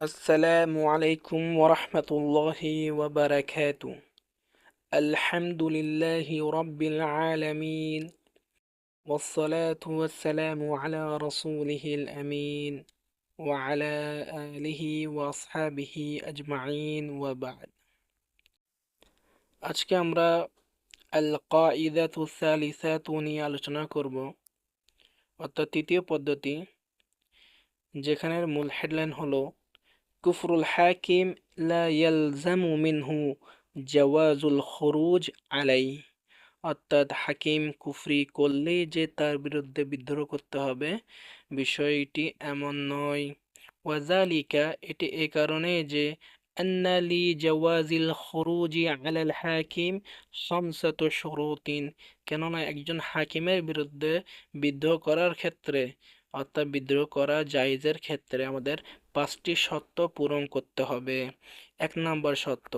السلام عليكم ورحمة الله وبركاته الحمد لله رب العالمين والصلاة والسلام على رسوله الأمين وعلى آله وأصحابه أجمعين وبعد আজকে আমরা আল কাইদাতু সালিসাতু নিয়ে আলোচনা করব অর্থাৎ তৃতীয় পদ্ধতি যেখানের মূল হেডলাইন হলো কুফরুল হাকিম লা ইয়ালজামু মিনহু জাওয়াজুল খুরুজ আলাই অর্থাৎ হাকিম কুফরি করলেই যে তার বিরুদ্ধে বিদ্রোহ করতে হবে, বিষয়টি এমন নয়। ওয়াজালিকা, এটি এ কারণে যে আন্নালি জাওয়াজিল খুরুজি আলাল হাকিম খামসাত শুরুতিন, কেননা একজন হাকিমের বিরুদ্ধে বিদ্রোহ করার ক্ষেত্রে, অর্থাৎ বিদ্রোহ করা জায়েজের ক্ষেত্রে আমাদের পাঁচটি শর্ত পূরণ করতে হবে। এক নম্বর শর্ত,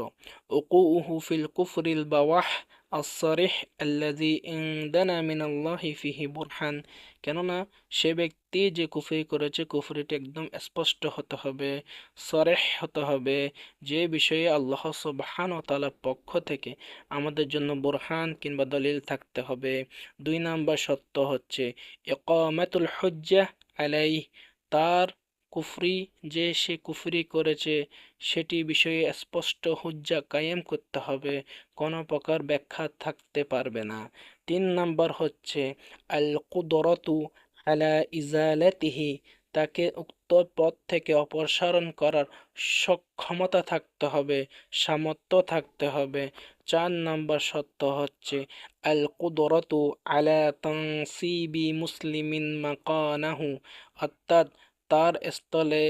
উকুউহু ফিল কুফরিল বাওয়াহ আসরিহ আল্লাযী ইনদানা মিনাল্লাহি ফিহি বুরহান। কেননা, সে ব্যক্তি যে কুফরি করেছে, কুফরিটি একদম স্পষ্ট হতে হবে, সরেহ হতে হবে। যে বিষয়ে আল্লাহ সুবহান ও তালার পক্ষ থেকে আমাদের জন্য বুরহান কিংবা দলিল থাকতে হবে। দুই নাম্বার সত্য হচ্ছে, ইকামাতুল হুজ্জা আলাই তার কুফরি যে সে কুফরি করেছে, সেটি বিষয়ে স্পষ্ট হুজ্জা কায়েম করতে হবে, কোনো প্রকার ব্যাখ্যা থাকতে পারবে না। তিন নম্বর হচ্ছে আল কুদরতু আলা ইজালাতিহি, তাকে উক্ত পথ থেকে অপসারণ করার সক্ষমতা থাকতে হবে, সামর্থ্য থাকতে হবে। চার নাম্বার সত্য হচ্ছে আল কুদরতু আলা তংসিবি মুসলিমিন মাকানাহু, অর্থাৎ তার স্থলে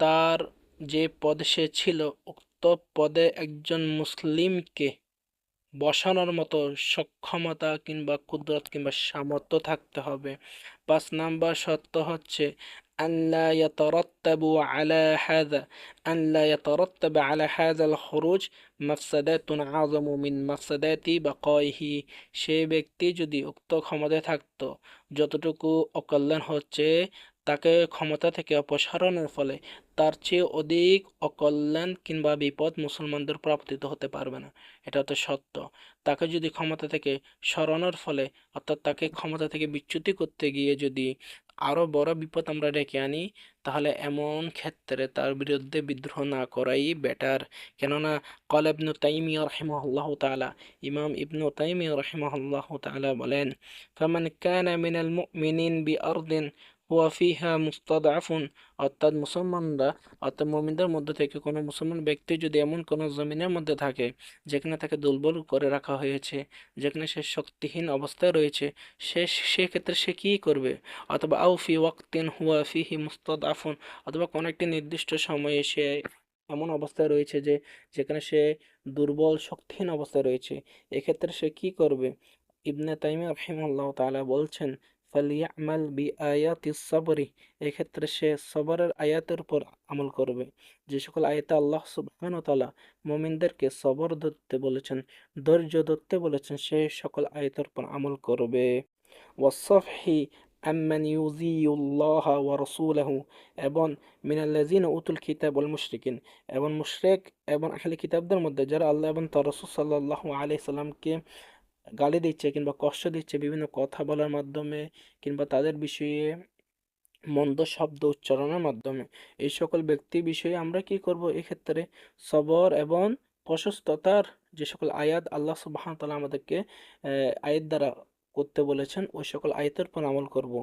তার যে পদ সে ছিল, উক্ত পদে একজন মুসলিমকে বসানোর মতো সক্ষমতা কিংবা কুদরত কিংবা সামর্থ্য থাকতে হবে। পাঁচ নাম্বার সত্য হচ্ছে আল্লাহ ইয়াতারাত্তাবু আলা হাযা আল্লাহ ইয়াতারাত্তাব আলা হাযাল খুরুজ মাফসাদাতুন আযমু মিন মাফসাদাতি বাকাইহি সেই ব্যক্তি যদি উক্ত ক্ষমতায় থাকতো, যতটুকু অকল্যাণ হচ্ছে তাকে ক্ষমতা থেকে অপসারণের ফলে তার চেয়ে অধিক অকল্যাণ কিংবা বিপদ মুসলমানদের প্রাপ্তিত হতে পারবে না। এটা তো সত্য। তাকে যদি ক্ষমতা থেকে সরানোর ফলে, অর্থাৎ তাকে ক্ষমতা থেকে বিচ্যুতি করতে গিয়ে যদি আরও বড় বিপদ আমরা ডেকে আনি, তাহলে এমন ক্ষেত্রে তার বিরুদ্ধে বিদ্রোহ না করাই বেটার কেননা কল ইবনু রহিমাহুল্লাহ তাআলা, ইমাম ইবনু তাইমিয়া রহিমাহুল্লাহ তাআলা বলেন, ফামান কানা মিনাল মুমিনিন বিআরদিন হুয়া ফিহা মুস্তাদআফুন অর্থাৎ মুসলমানরা, অর্থাৎ মুমিনদের মধ্যে থেকে কোনো মুসলমান ব্যক্তি যদি এমন কোনো জমিনের মধ্যে থাকে, যেখানে তাকে দুর্বল করে রাখা হয়েছে, যেখানে সে শক্তিহীন অবস্থায় রয়েছে, সে সেক্ষেত্রে সে কী করবে? অথবা আউ ফি ওয়াক্তিন হুয়া ফিহি মুস্তাদআফুন অথবা কোনো একটি নির্দিষ্ট সময়ে সে এমন অবস্থায় রয়েছে যে, যেখানে সে দুর্বল, শক্তিহীন অবস্থায় রয়েছে, এক্ষেত্রে সে কি করবে? ইবনে তাইমিয়া রহিমাল্লাহ তাআলা বলছেন ফালিয়ামাল বি আয়াতি সাবরি এক্ষেত্রে সে সবরের আয়াতের উপর আমল করবে। যে সকল আয়াতে আল্লাহ সুবহান তালা মোমিনদেরকে সবর ধরতে বলেছেন, ধৈর্য ধরতে বলেছেন, সে সকল আয়াতের উপর আমল করবে। ওয়াসফহি আম্মান ইউজিউল্লাহ ওয়া রাসূলাহু এবং মিনাল্লাযিন উতুল কিতাব ওয়াল মুশরিকিন এবং মুশরিক এবং আহলে কিতাবদের মধ্যে যারা আল্লাহ এবং তার রাসূল সাল্লাল্লাহু আলাইহি সাল্লামকে গালি দিচ্ছে কিংবা কষ্ট দিচ্ছে বিভিন্ন কথা বলার মাধ্যমে কিংবা তাদের বিষয়ে মন্দ শব্দ উচ্চারণের মাধ্যমে। এই সকল ব্যক্তি বিষয়ে আমরা কি করব? এক্ষেত্রে সবর এবং প্রশস্ততার যে সকল আয়াত আল্লাহ সুবাহতালা আমাদেরকে আয়াত দ্বারা করতে বলেছেন ওই সকল আয়তের উপর আমল করব।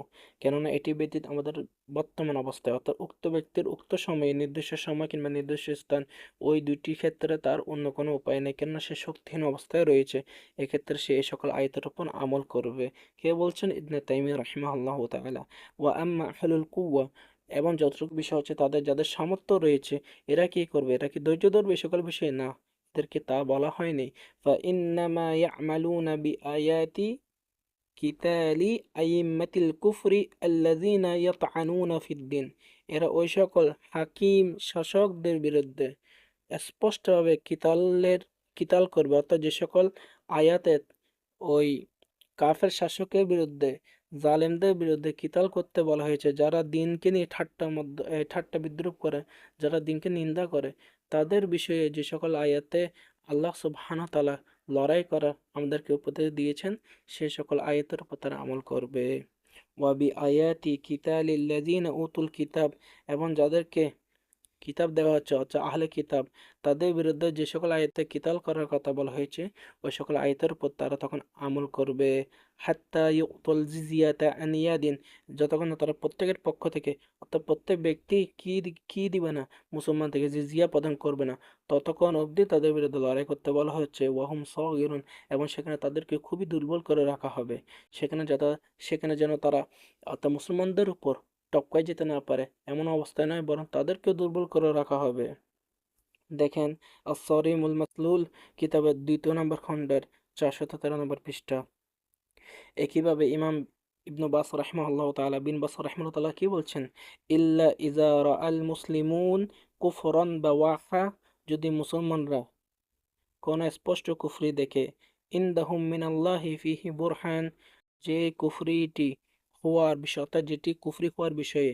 কেননা এটি ব্যতীত আমাদের বর্তমান অবস্থায় অর্থাৎ উক্ত ব্যক্তির উক্ত সময়ে, নির্দিষ্ট সময় কিংবা নির্দিষ্ট স্থান, ওই দুইটি ক্ষেত্রে তার অন্য কোনো উপায় নেই। কেননা সে শক্তিহীন অবস্থায় রয়েছে। এক্ষেত্রে সে এই সকল আয়তের উপর আমল করবে। কে বলছেন? ইবনে তাইমি রাহিমাহুল্লাহ তাআলা। ওয়া আম্মা আহলুল কুওয়া। এবং যতটুকু বিষয় হচ্ছে তাদের, যাদের সামর্থ্য রয়েছে, এরা কি করবে? এরা কি ধৈর্য ধরবে সকল বিষয়ে? না, এদেরকে তা বলা হয়নি। ফা ইন্নামা ইয়ামালুনা বিআয়াতি কিতালি আইম্মাতিল কুফরি আল্লাযীনা ইয়াতআনুনা ফিদ্দিন এরা ওই সকল হাকিম, শাসকদের বিরুদ্ধে স্পষ্টভাবে কিতালের, কিতাল করবে। অর্থাৎ যে সকল আয়াতে ওই কাফের শাসকের বিরুদ্ধে, জালেমদের বিরুদ্ধে কিতাল করতে বলা হয়েছে, যারা দিনকে নিয়ে ঠাট্টা মধ্য ঠাট্টা বিদ্রুপ করে, যারা দিনকে নিন্দা করে, তাদের বিষয়ে যে সকল আয়াতে আল্লাহ তাআলা লড়াই করা আমাদেরকে উপদেশ দিয়েছেন। সে সকল আয়াতের উপর তারা আমল করবে। ওয়াবি আয়াতি কিতালিল্লাযিনা উতুল কিতাব, এবং যাদেরকে কিতাব দেওয়া হচ্ছে অর্থাৎ আহলে কিতাব তাদের বিরুদ্ধে যে সকল আয়াতে কিতাল করার কথা বলা হয়েছে, ওই সকল আয়াতের উপর তারা তখন আমল করবে। হাত্তা ইউতুল জিজিয়াতা আন ইয়াদিন যতক্ষণ তারা প্রত্যেকের পক্ষ থেকে, অর্থাৎ প্রত্যেক ব্যক্তি কি কি দিবে না, মুসলমান থেকে জিজিয়া প্রদান করবে না, ততক্ষণ অবধি তাদের বিরুদ্ধে লড়াই করতে বলা হচ্ছে। ওয়াহুম সগিরুন, এবং সেখানে তাদেরকে খুবই দুর্বল করে রাখা হবে। সেখানে যাতে, সেখানে যেন তারা, অর্থাৎ মুসলমানদের উপর টপকায় যেতে না পারে, এমন অবস্থায় নয়, বরং তাদেরকেও দুর্বল করে রাখা হবে। দেখেন আসরিমুল মাসলুল কিতাবের দ্বিতীয় নম্বর খণ্ডের চারশত তেরো নম্বর পৃষ্ঠা। একইভাবে ইমাম ইবনু বাস রাহিমাহুল্লাহ তাআলা বিন বাস রাহিমাহুল্লাহ তাআলা কি বলছেন? ইল্লা ইজা রাআল মুসলিমুন কুফরান বাওয়াহা যদি মুসলমানরা কোন স্পষ্ট কুফরি দেখে, ইনদাহুম মিনাল্লাহি ফিহি বুরহান যে কুফরিটি হওয়ার বিষয় অর্থাৎ যেটি কুফরি হওয়ার বিষয়ে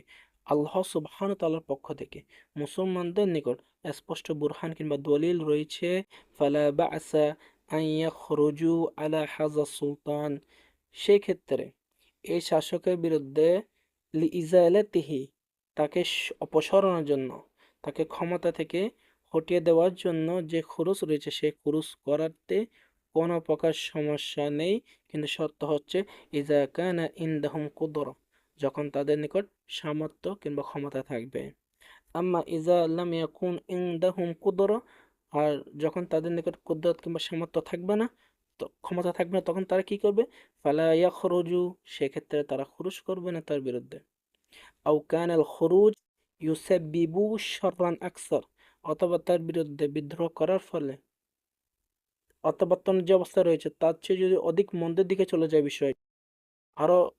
আল্লাহ সুবহান তাআলার পক্ষ থেকে। মুসলমানদের নিকট স্পষ্ট বুরহান কিংবা দলিল রয়েছে, ফালা আলা হাযা সুলতান। সেই ক্ষেত্রে এই শাসকের বিরুদ্ধে লিইজালাতিহি, তাকে অপসারণের জন্য, তাকে ক্ষমতা থেকে হটিয়ে দেওয়ার জন্য যে খরচ রয়েছে সেই খরচ করাতে কোনো প্রকার সমস্যা নেই। কিন্তু সত্য হচ্ছে ইজা কানা ইনদাহুম কুদরা যখন তাদের নিকট সামর্থ্য কিংবা ক্ষমতা থাকবে। আম্মা ইজা লাম ইয়াকুন ইনদাহুম কুদরা আর যখন তাদের নিকট কুদরত কিংবা সামর্থ্য থাকবে না, তো ক্ষমতা থাকবে না, তখন তারা কি করবে? ফালা ইয়াখরুজু সেক্ষেত্রে তারা খুরুজ করবে না তার বিরুদ্ধে। আউ আও কানাল খুরুজ ইউসাব্বিবু শাররান আকসার অথবা তার বিরুদ্ধে বিদ্রোহ করার ফলে অথবা বর্তমানে যে অবস্থা রয়েছে, তার চেয়ে যদি অধিক মন্দের দিকে চলে যায় বিষয় আরও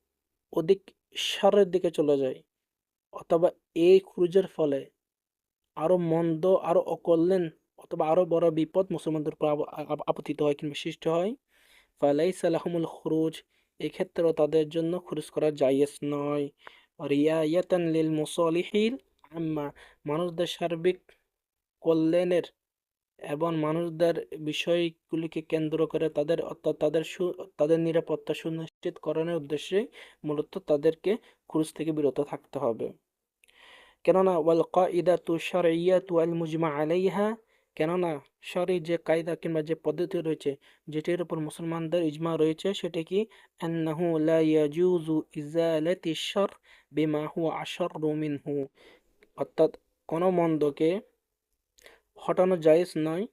অধিক সারের দিকে চলে যায়, অথবা এই খুরুজের ফলে আরও মন্দ, আরও অকল্যাণ, অথবা আরও বড় বিপদ মুসলমানদের উপর আপ- আপ- আপতিত হয় কিংবা সৃষ্টি হয়, ফালাইসা লাহুমুল খুরুজ এক্ষেত্রেও তাদের জন্য খুরুজ করা জায়েজ নয়। রিয়ায়াতান লিল মুসালিহিল আম্মা, মানুষদের সার্বিক কল্যাণের এবং মানুষদের বিষয়গুলিকে কেন্দ্র করে তাদের অর্থাৎ তাদের সু, তাদের নিরাপত্তা সুনিশ্চিত সুনিশ্চিতকরণের উদ্দেশ্যে মূলত তাদেরকে খুরুজ থেকে বিরত থাকতে হবে। কেননা ওয়াল কাইদাতু তু আল মুজমা আলাইহা, কেননা শরী যে কায়দা কিংবা যে পদ্ধতি রয়েছে, যেটির উপর মুসলমানদের ইজমা রয়েছে, সেটা কি? আন্নাহু লা ইয়াজুজু ইজালাতি শার বিমা হুয়া আশাররু মিনহু। অর্থাৎ কোনো মন্দকে হটানো জায়েজ নয়।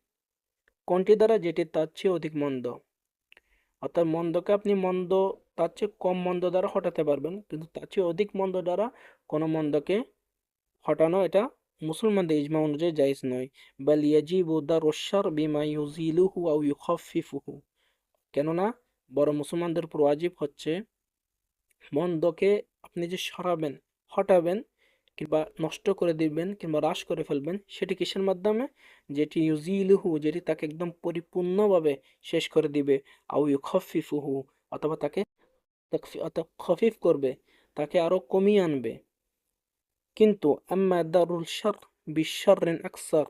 কোনটি দ্বারা যেটি তার চেয়ে অধিক মন্দ? অর্থাৎ মন্দকে আপনি মন্দ, তার চেয়ে কম মন্দ দ্বারা হটাতে পারবেন, কিন্তু তার চেয়ে অধিক মন্দ দ্বারা কোনো মন্দকে হটানো এটা মুসলমানদের ইজমা অনুযায়ী জায়েজ নয়। বাল ইয়াজিবু দারুশ-শার বিমা ইউজিলুহু আও ইউখাফফিফুহু। কেননা বড় মুসলমানদের উপর হচ্ছে, মন্দকে আপনি যে সরাবেন, হটাবেন কিংবা নষ্ট করে দিবেন কিংবা হ্রাস করে ফেলবেন, সেটি কিসের মাধ্যমে? যেটি ইউজিলুহু যেটি তাকে একদম পরিপূর্ণভাবে শেষ করে দিবে। আও ইউখাফফিফুহু অথবা তাকে খফিফ করবে, তাকে আরও কমিয়ে আনবে। কিন্তু আম্মা দারুল শার বিশাররিন আকসার,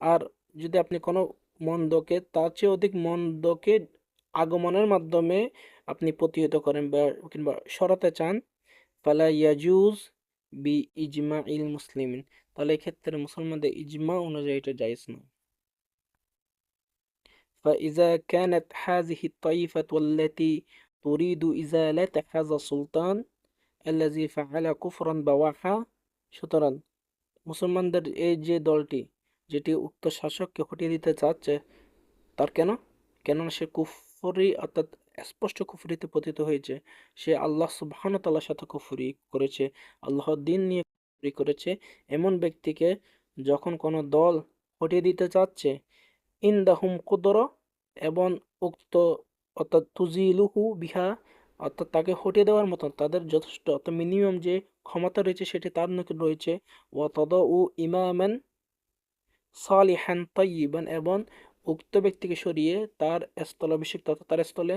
আর যদি আপনি কোনো মন্দকে, তার চেয়ে অধিক মন্দকে আগমনের মাধ্যমে আপনি প্রতিহত করেন বা, কিংবা সরাতে চান, ফালা ইয়াজুজ বি ইজমা ইল মুসলিমিন তাহলে এক্ষেত্রে মুসলমানদের ইজমা অনুযায়ী এটা জায়েজ নয় فإذا كانت هذه الطائفة التي تريد إزالة هذا السلطان الذي فعل كفرا بواحا সুতরাং মুসলমানদের এই যে দলটি যেটি উক্ত শাসককে হটিয়ে দিতে চাচ্ছে তার কেন কেননা সে কুফরি অর্থাৎ স্পষ্ট কুফরিতে পতিত হয়েছে। সে আল্লাহ সুবহানাহু তাআলার সাথে কুফরি করেছে আল্লাহর দিন নিয়ে কুফরি করেছে। এমন ব্যক্তিকে যখন কোনো দল হটিয়ে দিতে চাচ্ছে, ইনদাহুম কুদরা এবং উক্ত অর্থাৎ তুজিলুহু বিহা, অর্থাৎ তাকে হটিয়ে দেওয়ার মতন তাদের যথেষ্ট, অর্থাৎ মিনিমাম যে ক্ষমতা রয়েছে সেটি তার নিকট রয়েছে। ওয়া তাদাউ ইমামান সালিহান তাইয়িবান এবং উক্ত ব্যক্তিকে সরিয়ে তার স্থলাভিষিক্ত অর্থাৎ তার স্থলে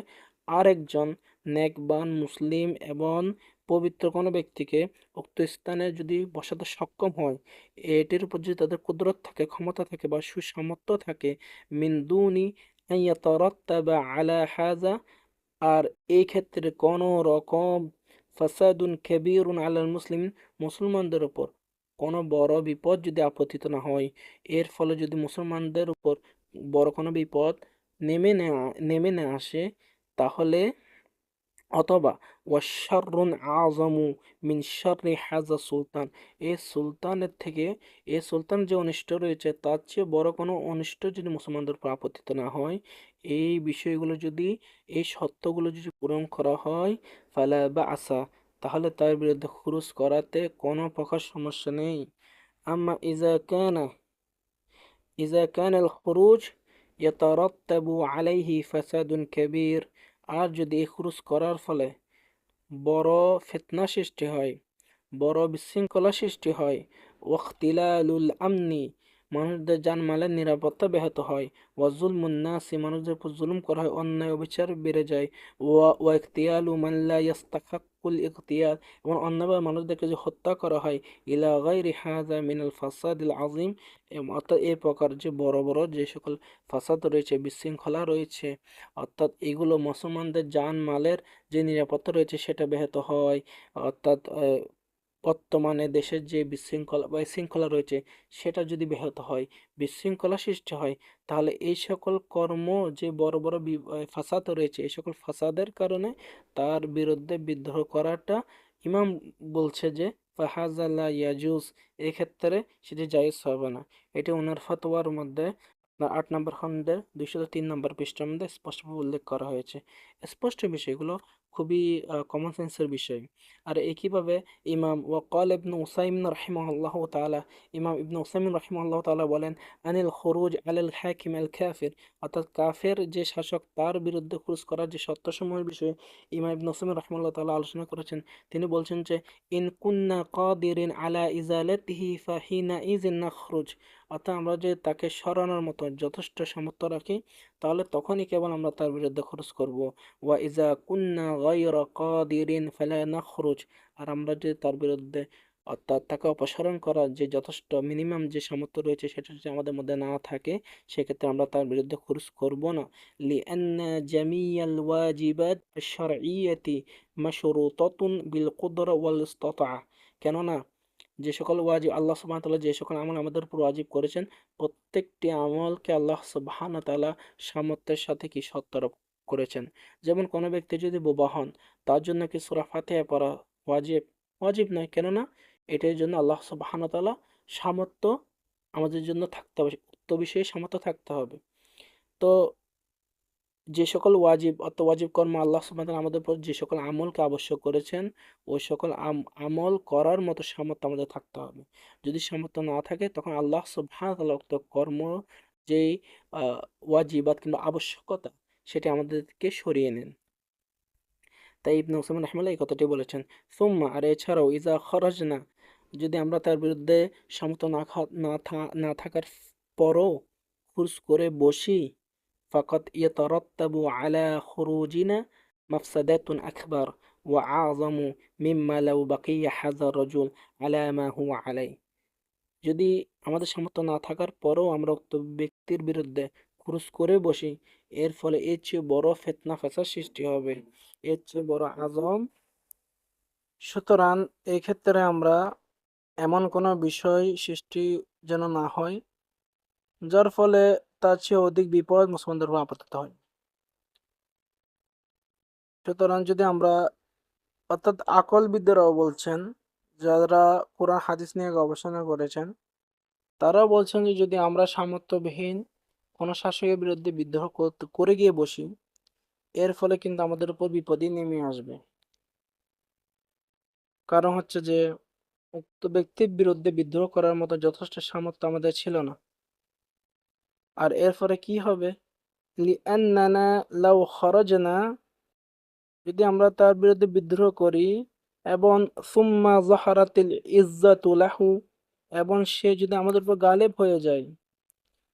আরেকজন নেকবান মুসলিম এবং পবিত্র কোনো ব্যক্তিকে উক্ত স্থানে যদি বসাতে সক্ষম হয়, এটির উপর যদি তাদের কুদরত থাকে, ক্ষমতা থাকে বা সুসামর্থ্য থাকে মিন্দুনি ইয়াতারাত্তাবা আলা হাজা আর এই ক্ষেত্রে কোনো রকম ফাসাদুন কেবিরুন আলাল মুসলিম মুসলমানদের উপর কোনো বড় বিপদ যদি আপতিত না হয়, এর ফলে যদি মুসলমানদের উপর বড় কোনো বিপদ নেমে না নেমে না আসে তাহলে অথবা ওয়াশারুন আজমু মিন শাররি হাজা সুলতান। এই সুলতানের থেকে, এ সুলতান যে অনিষ্ট রয়েছে, তার চেয়ে বড় কোনো অনিষ্ট যদি মুসলমানদের উপর আপতিত না হয়, এই বিষয়গুলো যদি, এই সত্যগুলো যদি পূরণ করা হয়, ফালা বা আসা তাহলে তার বিরুদ্ধে খুরুজ করাতে কোনো প্রকার সমস্যা নেই। আম্মা ইজা কানা ইজা কান আল খুরুজ ইয়াতারাত্তাবু আলাইহি ফাসাদুন কাবীর। আর যদি এই খরচ করার ফলে বড় ফেতনা সৃষ্টি হয়, বড় বিশৃঙ্খলা সৃষ্টি হয়, ওয়াখতিলালুল আমনি মানুষদের জানমালের নিরাপত্তা ব্যাহত হয়। ওয়াজুল মুন্নাসি মানুষদের উপর জুলুম করা হয়, অন্যায় অবিচার বেড়ে যায়। ওয়া ইখতিয়ালু মাল্লা ইয়াস্তাকাকুল ইখতিয়াল এবং অন্যভাবে মানুষদেরকে যে হত্যা করা হয়, ইলা গাইরি হাজা মিনাল ফাসাদিল আজিম অর্থাৎ এই প্রকার যে বড় বড় যে সকল ফাসাদ রয়েছে, বিশৃঙ্খলা রয়েছে, অর্থাৎ এগুলো মুসলমানদের জান মালের যে নিরাপত্তা রয়েছে সেটা ব্যাহত হয়। অর্থাৎ বর্তমানে দেশের যে বিশৃঙ্খলা বা শৃঙ্খলা রয়েছে, সেটা যদি ব্যাহত হয়, বিশৃঙ্খলা সৃষ্টি হয়, তাহলে এই সকল কর্ম যে বড় বড় ফাসাদ রয়েছে, এই সকল ফাসাদের কারণে তার বিরুদ্ধে বিদ্রোহ করাটা ইমাম বলছে যে ফাহাজাল্লা ইয়াজুস এক্ষেত্রে সেটি জায়েজ হবে না। এটি ওনার ফতোয়ার মধ্যে আট নম্বর খণ্ডের দুইশো তিন নম্বর পৃষ্ঠার মধ্যে স্পষ্টভাবে উল্লেখ করা হয়েছে। স্পষ্ট বিষয়গুলো খুবই কমন সেন্সের বিষয়। আর একইভাবে ইমাম ওয়াকাল ইবনু উসাইমিন রহিমাল্লাহ তালা ইমাম ইবনু উসাইমিন রহিমাল্লাহ তালা বলেন, আনিল খরুজ আল হাকিম আল খাফির অর্থাৎ কাফের যে শাসক, তার বিরুদ্ধে খুরুজ করার যে সত্যসমূহের বিষয়ে ইমাম ইবনু উসাইমিন রহিমাল্লাহ তালা আলোচনা করেছেন। তিনি বলছেন যে, ইন কুন্না কাদিরিন আলা ইজালাতিহি, ফাহিনা ইজিন নাখরুজ অর্থাৎ আমরা যে তাকে সরানোর মতো যথেষ্ট সামর্থ্য রাখি, তাহলে তখনই কেবল আমরা তার বিরুদ্ধে খরচ করব। ওয়া ইজা কুন্না গায়রা কাদিরিন ফালা নাখরুজ। আর আমরা যদি তার বিরুদ্ধে অর্থাৎ তাকে অপসারণ করার যে যথেষ্ট মিনিমাম যে সামর্থ্য রয়েছে, সেটা যদি আমাদের মধ্যে না থাকে, সেক্ষেত্রে আমরা তার বিরুদ্ধে খরচ করব না। লিআন্না জামিয়াল ওয়াজিবাত আশ-শারঈয়াতি মাশরুতাতুন বিল কুদরা ওয়াল ইসতিতা কেননা যে সকল ওয়াজিব, আল্লাহ সুবহান তাআলা যে সকল আমল আমাদের উপর ওয়াজিব করেছেন, প্রত্যেকটি আমলকে আল্লাহ সুবহান তাআলা সামর্থ্যের সাথে কি সত্যারোপ করেছেন? যেমন কোনো ব্যক্তি যদি বোবা হন, তার জন্য কি সূরা ফাতিহা পড়া ওয়াজিব? ওয়াজিব নয়, কেননা এটার জন্য আল্লাহ সুবহান তাআলা সামর্থ্য আমাদের জন্য থাকতে হবে, উক্ত বিষয়ে সামর্থ্য থাকতে হবে। তো যে সকল ওয়াজিব অর্থাৎ ওয়াজিব কর্ম আল্লাহ সুবহানাহু আমাদের উপর যে সকল আমলকে আবশ্যক করেছেন ওই সকল আমল করার মতো সামর্থ্য আমাদের থাকতে হবে। যদি সামর্থ্য না থাকে, তখন আল্লাহ সুবহানাহু উক্ত কর্ম যেই ওয়াজিবাত কিংবা আবশ্যকতা সেটি আমাদেরকে সরিয়ে নেন। তাই ইবনে উসমান রহমাল্লাহ এই কথাটি বলেছেন, সুম্মা, আর এছাড়াও ইজা খরচ না যদি আমরা তার বিরুদ্ধে সামর্থ্য না না থাকার পরও খুরজ করে বসি فقد يترتب على خروجنا مفسدات أكبر وأعظم مما لو بقي هذا الرجل على ما هو عليه যদি আমাদের সামর্থ্য না থাকার পরেও আমরা উক্ত ব্যক্তির বিরুদ্ধে খুরুজ করে বসি এর ফলে এর চেয়ে বড় ফেতনা ফেসার সৃষ্টি হবে এর চেয়ে বড় আজম সুতরাং এই ক্ষেত্রে আমরা এমন কোনো বিষয় সৃষ্টি যেন না হয় যার ফলে তার চেয়ে অধিক বিপদ মুসলমানদের উপর আপতিত হয় সুতরাং যদি আমরা, অর্থাৎ আকলবিদরাও বলছেন, যারা কোরআন, হাদিস নিয়ে গবেষণা করেছেন, তারাও বলছেন যে যদি আমরা সামর্থ্যবিহীন কোনো শাসকের বিরুদ্ধে বিদ্রোহ করে গিয়ে বসি, এর ফলে কিন্তু আমাদের উপর বিপদই নেমে আসবে। কারণ হচ্ছে যে, উক্ত ব্যক্তির বিরুদ্ধে বিদ্রোহ করার মতো যথেষ্ট সামর্থ্য আমাদের ছিল না। আর এরপরে কি হবে? যদি আমরা তার বিরুদ্ধে বিদ্রোহ করি, এবং সুম্মা জাহারাতিল ইজ্জাতু লাহু, এবং সে যদি আমাদের উপর গালেব হয়ে যায়,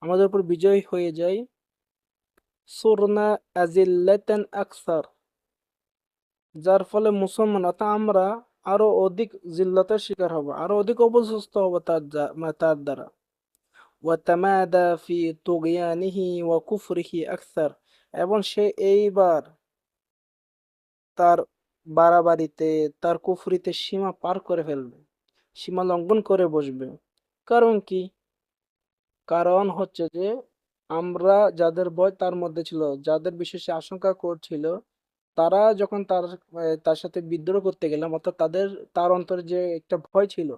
আমাদের উপর বিজয় হয়ে যায়, সুরনা আজিল্লাতান আকসার, যার ফলে মুসলমান, অর্থাৎ আমরা, আরও অধিক জিল্লতের শিকার হব, আরও অধিক অপসুস্থ হব তার তার দ্বারা। ওয়াতামাদা ফি তুগয়ানিহি ওয়া কুফরিহি এবং সে এইবার তার বাড়াবাড়িতে, তার কুফরিতে সীমা পার করে ফেলবে, সীমা লঙ্ঘন করে বসবে। কারণ কি? কারণ হচ্ছে যে, আমরা যাদের ভয় তার মধ্যে ছিল, যাদের বিশেষ আশঙ্কা করছিল, তারা যখন তার তার সাথে বিদ্রোহ করতে গেলাম, অর্থাৎ তাদের, তার অন্তরে যে একটা ভয় ছিল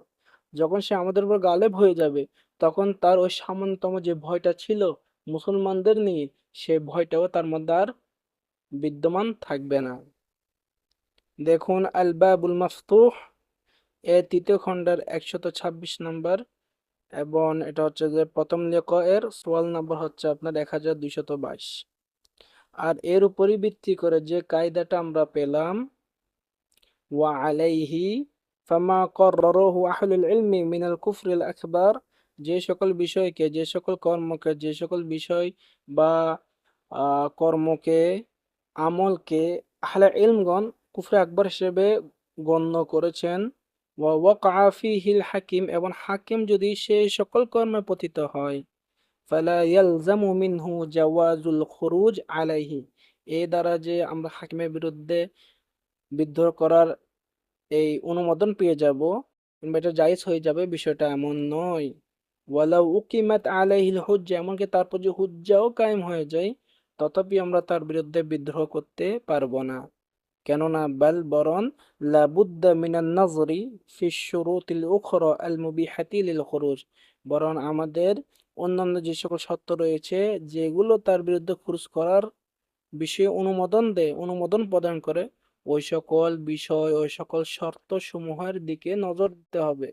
যখন সে আমাদের উপর গালেব হয়ে যাবে, তখন তার ওই সামান্যতম যে ভয়টা ছিল মুসলমানদের নিয়ে, সে ভয়টাও তার মধ্যে আর বিদ্যমান থাকবে না। দেখুন আলবাবুল মাফতুহ এর তৃতীয় খণ্ডের একশত ছাব্বিশ নম্বর, এবং এটা হচ্ছে যে প্রথম লেখ এর সোয়াল নম্বর হচ্ছে আপনার এক হাজার দুইশত বাইশ। আর এর উপরই ভিত্তি করে যে কায়দাটা আমরা পেলাম, ওয়া আলাইহি ফামা কর্ররহু আহলুল ইলমি মিনাল কুফরিল আকবার, যে সকল বিষয়কে, যে সকল কর্মকে, যে সকল বিষয় বা কর্মকে, আমলকে আহলে ইলমগণ কুফরে আকবর হিসেবে গণ্য করেছেন। ওয়া হিল হাকিম, এবং হাকিম যদি সে সকল কর্মে পতিত হয়, ফালা মিনহু জাওয়াজুল খুরুজ আলাইহি এই দ্বারা যে আমরা হাকিমের বিরুদ্ধে বিদ্রোহ করার এই অনুমোদন পেয়ে যাব কিংবা এটা জায়েজ হয়ে যাবে বিষয়টা এমন নয়। ওয়ালাউ উকিমাত আলাইহিল হুজ্জা, এমনকি তারপর যে হুজ্জাও কায়েম হয়ে যায়, তথাপি আমরা তার বিরুদ্ধে বিদ্রোহ করতে পারব না। কেননা, বাল বরং লাবুদ্দা মিনান নাজরি ফি শুরুতিল উখরা আল মুবিহাতি লিল খুরুজ, বরং আমাদের অন্যান্য যে সকল শর্ত রয়েছে, যেগুলো তার বিরুদ্ধে খুরুজ করার বিষয়ে অনুমোদন দেয়, অনুমোদন প্রদান করে ওই সকল বিষয়, ওই সকল শর্ত সমূহের দিকে নজর দিতে হবে।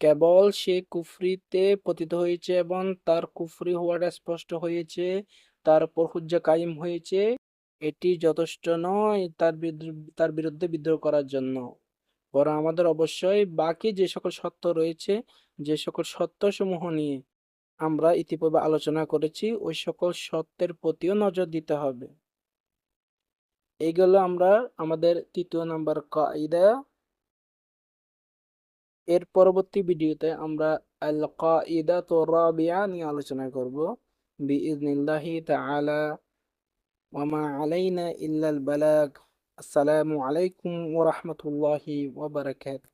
কেবল সে কুফরিতে পতিত হয়েছে এবং তার কুফরি হওয়াটা স্পষ্ট হয়েছে, তার উপর কায়েম হয়েছে, এটি যথেষ্ট নয় তার তার বিরুদ্ধে বিদ্রোহ করার জন্য। বরং আমাদের অবশ্যই বাকি যে সকল সত্য রয়েছে, যে সকল সত্যসমূহ নিয়ে আমরা ইতিপূর্বে আলোচনা করেছি, ওই সকল সত্যের প্রতিও নজর দিতে হবে। এইগুলো আমরা আমাদের তৃতীয় নাম্বার কায়দা। এর পরবর্তী ভিডিওতে আমরা আল কায়দা তো রাবিয়া নিয়ে আলোচনা করব। বিইজনিল্লাহি তাআলা। ওয়া মা আলাইনা ইল্লাল বালাগ। আসসালামু আলাইকুম ওয়া রাহমাতুল্লাহি ওয়া বারাকাতুহু।